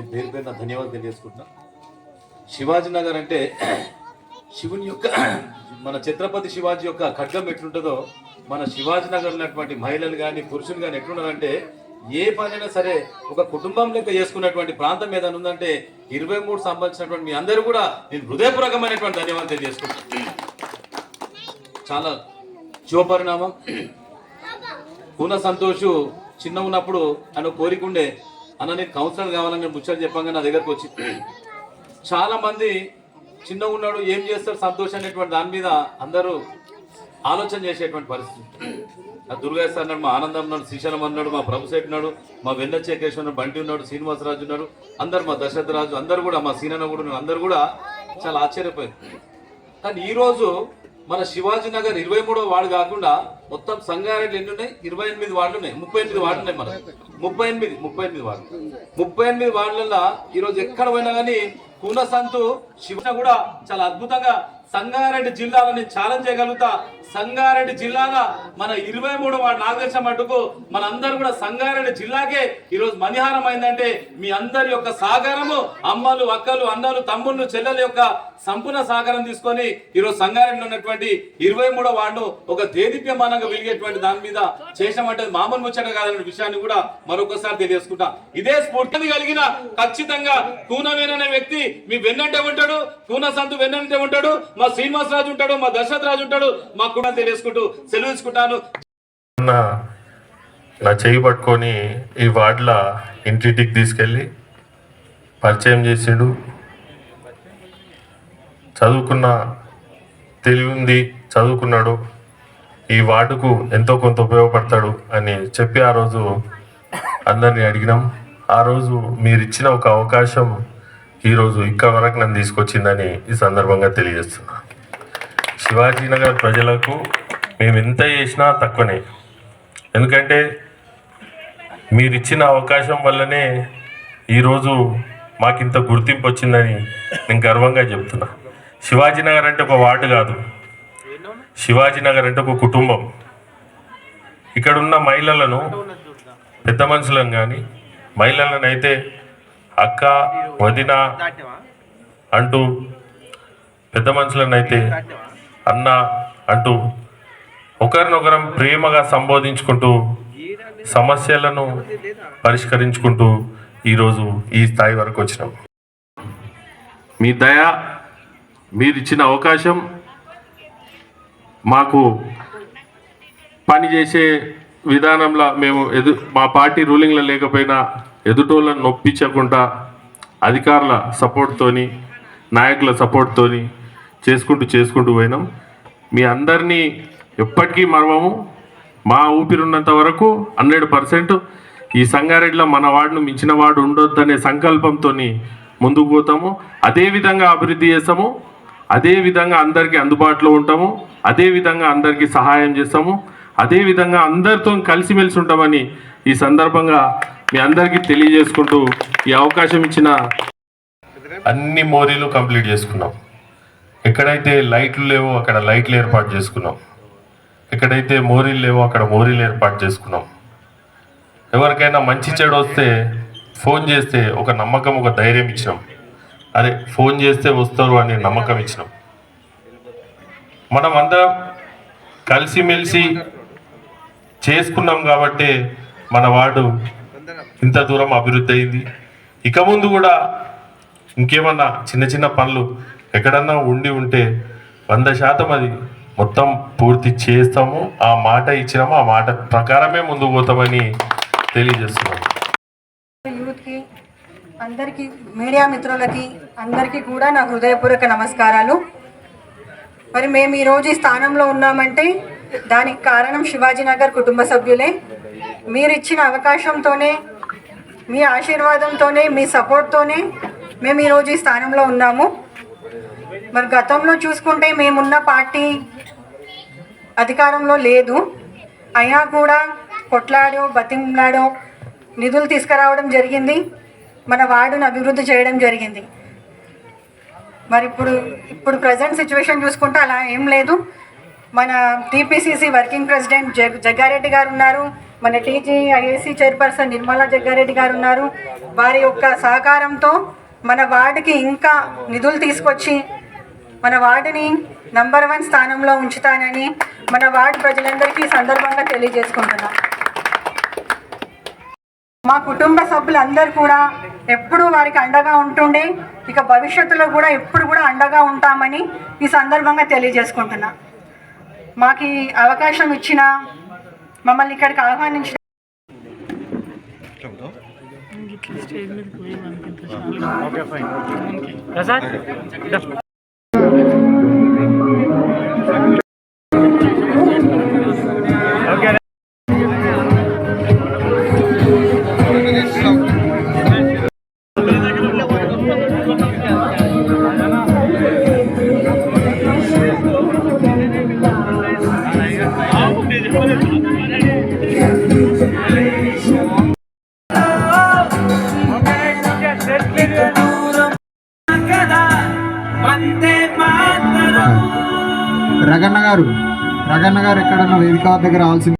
నేను పేరు పేరు నా ధన్యవాదాలు తెలియజేసుకుంటున్నా. శివాజీ నగర్ అంటే శివుని యొక్క మన ఛత్రపతి శివాజీ యొక్క ఖడ్గం ఎట్లుంటుందో మన శివాజీ నగర్ ఉన్నటువంటి మహిళలు కానీ పురుషులు కానీ ఎట్లున్నారంటే ఏ పనైనా సరే ఒక కుటుంబం లెక్క చేసుకున్నటువంటి ప్రాంతం ఏదైనా ఉందంటే ఇరవై మూడు సంబంధించినటువంటి మీ అందరూ కూడా నేను హృదయపూర్వకమైనటువంటి ధన్యవాదాలు తెలియజేసుకుంటున్నాను చాలా శుభపరిణామం. పూన సంతోష్ చిన్న ఉన్నప్పుడు ఆయన కోరిక ఉండే అన్న నీకు కౌన్సిలర్ కావాలని నేను ముచ్చట చెప్పంగా నా దగ్గరకు వచ్చి చాలా మంది చిన్న ఉన్నాడు ఏం చేస్తాడు సంతోషం అనేటువంటి దాని మీద అందరూ ఆలోచన చేసేటువంటి పరిస్థితి. ఆ దుర్గాస్ అన్నాడు మా ఆనందం ఉన్నాడు శ్రీశైలం అన్నాడు మా ప్రభుసేట్ ఉన్నాడు మా వెన్న చేకేశ్వర ఉన్నాడు బంటి ఉన్నాడు శ్రీనివాసరాజు ఉన్నాడు అందరు మా దశరథరాజు అందరు కూడా మా సీనన్న కూడా అందరు కూడా చాలా ఆశ్చర్యపోయారు. కానీ ఈరోజు మన శివాజీ నగర్ ఇరవై మూడో వార్డు కాకుండా మొత్తం సంగారెడ్డి ఎన్ని ఉన్నాయి ఇరవై ఎనిమిది వార్డులు ఉన్నాయి ముప్పై ఎనిమిది వార్డులు ఉన్నాయి మన ముప్పై ఎనిమిది ముప్పై ఎనిమిది వార్డులు. ముప్పై ఎనిమిది వార్డులలో ఈరోజు ఎక్కడ పోయినా కానీ కూనసంతు శివన కూడా చాలా అద్భుతంగా సంగారెడ్డి జిల్లాలో నేను ఛాలెంజ్ చేయగలుగుతా. సంగారెడ్డి జిల్లాలో మన ఇరవై మూడు వాడు నాగదర్శనం మటుకు మన అందరూ కూడా సంగారెడ్డి జిల్లాకే ఈరోజు మణిహారం అయిందంటే మీ అందరి యొక్క సాగరము అమ్మలు అక్కలు అన్నలు తమ్ముళ్ళు చెల్లెల యొక్క సంపూర్ణ సహకారం తీసుకొని ఈరోజు సంగారెడ్డిలో ఉన్నటువంటి ఇరవై మూడో వార్డు ఒక దేదీప్యమానంగా వెలిగేటువంటి దాని మీద చేసామంటే మామూలు ముచ్చట కాదనే విషయాన్ని కూడా మరొకసారి తెలియజేసుకుంటా. ఇదే స్ఫూర్తిని కలిగిన ఖచ్చితంగా కూనవేననే వ్యక్తి మీ వెన్నంటే ఉంటాడు కూన సంతు వెన్నంటే ఉంటాడు మా శ్రీనివాస్ రాజు ఉంటాడు మా దశరథ్ రాజు ఉంటాడు మా కూడా తెలియజేసుకుంటూ సెలవుకుంటాను తీసుకుంటాను. నా చేయి పట్టుకొని ఈ వార్డుల ఇంటింటికి తీసుకెళ్ళి పరిచయం చేసిండు. చదువుకున్న తెలివి ఉంది చదువుకున్నాడు. ఈ వార్డుకు ఎంతో కొంత ఉపయోగపడతాడు అని చెప్పి ఆ రోజు అందరినీ అడిగినాం. ఆ రోజు మీరు ఇచ్చిన ఒక అవకాశం ఈరోజు ఇక్కడ వరకు నన్ను తీసుకొచ్చిందని ఈ సందర్భంగా తెలియజేస్తున్నా. శివాజీనగర్ ప్రజలకు మేము ఎంత చేసినా తక్కువనే. ఎందుకంటే మీరు ఇచ్చిన అవకాశం వల్లనే ఈరోజు మాకింత గుర్తింపు వచ్చిందని నేను గర్వంగా చెప్తున్నా. శివాజీనగర్ అంటే ఒక వార్డు కాదు. శివాజీనగర్ అంటే ఒక కుటుంబం. ఇక్కడ ఉన్న మహిళలను పెద్ద మనుషులను కానీ మహిళలను అయితే అక్క వదిన అంటూ పెద్ద మనుషులను అయితే అన్న అంటూ ఒకరినొకరం ప్రేమగా సంబోధించుకుంటూ సమస్యలను పరిష్కరించుకుంటూ ఈరోజు ఈ స్థాయి వరకు వచ్చినాం. మీ దయ మీరిచ్చిన అవకాశం మాకు పని చేసే విధానంలో మేము ఎదు మా పార్టీ రూలింగ్లో లేకపోయినా ఎదుటోళ్ళని నొప్పించకుండా అధికారుల సపోర్ట్తోని నాయకుల సపోర్ట్తోని చేసుకుంటూ చేసుకుంటూ పోయినాం. మీ అందరినీ ఎప్పటికీ మరవము. మా ఊపిరున్నంత వరకు హండ్రెడ్ పర్సెంట్ ఈ సంగారెడ్డిలో మన వాడును మించిన వార్డు ఉండొద్దనే సంకల్పంతో ముందుకు పోతాము. అదేవిధంగా అభివృద్ధి చేస్తాము. అదే విధంగా అందరికీ అందుబాటులో ఉంటాము అదే విధంగా అందరికీ సహాయం చేస్తాము అదే విధంగా అందరితో కలిసిమెలిసి ఉంటామని ఈ సందర్భంగా మీ అందరికీ తెలియజేసుకుంటూ ఈ అవకాశం ఇచ్చిన అన్ని మోరీలు కంప్లీట్ చేసుకున్నాం. ఎక్కడైతే లైట్లు లేవో అక్కడ లైట్లు ఏర్పాటు చేసుకున్నాం. ఎక్కడైతే మోరీలు లేవో అక్కడ మోరీలు ఏర్పాటు చేసుకున్నాం. ఎవరికైనా మంచి చెడు వస్తే ఫోన్ చేస్తే ఒక నమ్మకం ఒక ధైర్యం ఇచ్చినాం. అదే ఫోన్ చేస్తే వస్తారు అని నమ్మకం ఇచ్చినాం. మనం అందరం కలిసిమెలిసి చేసుకున్నాం కాబట్టి మన వార్డు ఇంత దూరం అభివృద్ధి అయింది. ఇక ముందు కూడా ఇంకేమన్నా చిన్న చిన్న పనులు ఎక్కడన్నా ఉండి ఉంటే వంద శాతం అది మొత్తం పూర్తి చేస్తాము. ఆ మాట ఇచ్చినాము. ఆ మాట ప్రకారమే ముందుకు పోతామని తెలియజేస్తున్నాము అందరికీ మీడియా మిత్రులకి అందరికీ కూడా నా హృదయపూర్వక నమస్కారాలు. మరి మేము ఈరోజు ఈ స్థానంలో ఉన్నామంటే దానికి కారణం శివాజీనగర్ కుటుంబ సభ్యులే. మీరు ఇచ్చిన అవకాశంతోనే మీ ఆశీర్వాదంతోనే మీ సపోర్ట్తోనే మేము ఈరోజు ఈ స్థానంలో ఉన్నాము. మరి గతంలో చూసుకుంటే మేమున్న పార్టీ అధికారంలో లేదు. అయినా కూడా కొట్లాడో బతింలాడో నిధులు తీసుకురావడం జరిగింది. మన వార్డును అభివృద్ధి చేయడం జరిగింది. మరి ఇప్పుడు ఇప్పుడు ప్రజెంట్ సిచ్యువేషన్ చూసుకుంటే అలా ఏం లేదు. మన టీపీసీసీ వర్కింగ్ ప్రెసిడెంట్ జగ్ జగ్గారెడ్డి గారు ఉన్నారు. మన TG IAC chairperson Nirmala Jagga Reddy garu ఉన్నారు. వారి యొక్క సహకారంతో మన వార్డుకి ఇంకా నిధులు తీసుకొచ్చి మన వార్డుని నంబర్ వన్ స్థానంలో ఉంచుతానని మన వార్డు ప్రజలందరికీ సందర్భంగా తెలియజేసుకుంటున్నాం. మా కుటుంబ సభ్యులందరూ కూడా ఎప్పుడూ వారికి అండగా ఉంటుండే. ఇక భవిష్యత్తులో కూడా ఎప్పుడు కూడా అండగా ఉంటామని ఈ సందర్భంగా తెలియజేసుకుంటున్నా. మాకు ఈ అవకాశం ఇచ్చిన మమ్మల్ని ఇక్కడికి ఆహ్వానించిన రగన్న గారు రగన్న గారు ఎక్కడన్నా వేదిక దగ్గర రావాల్సింది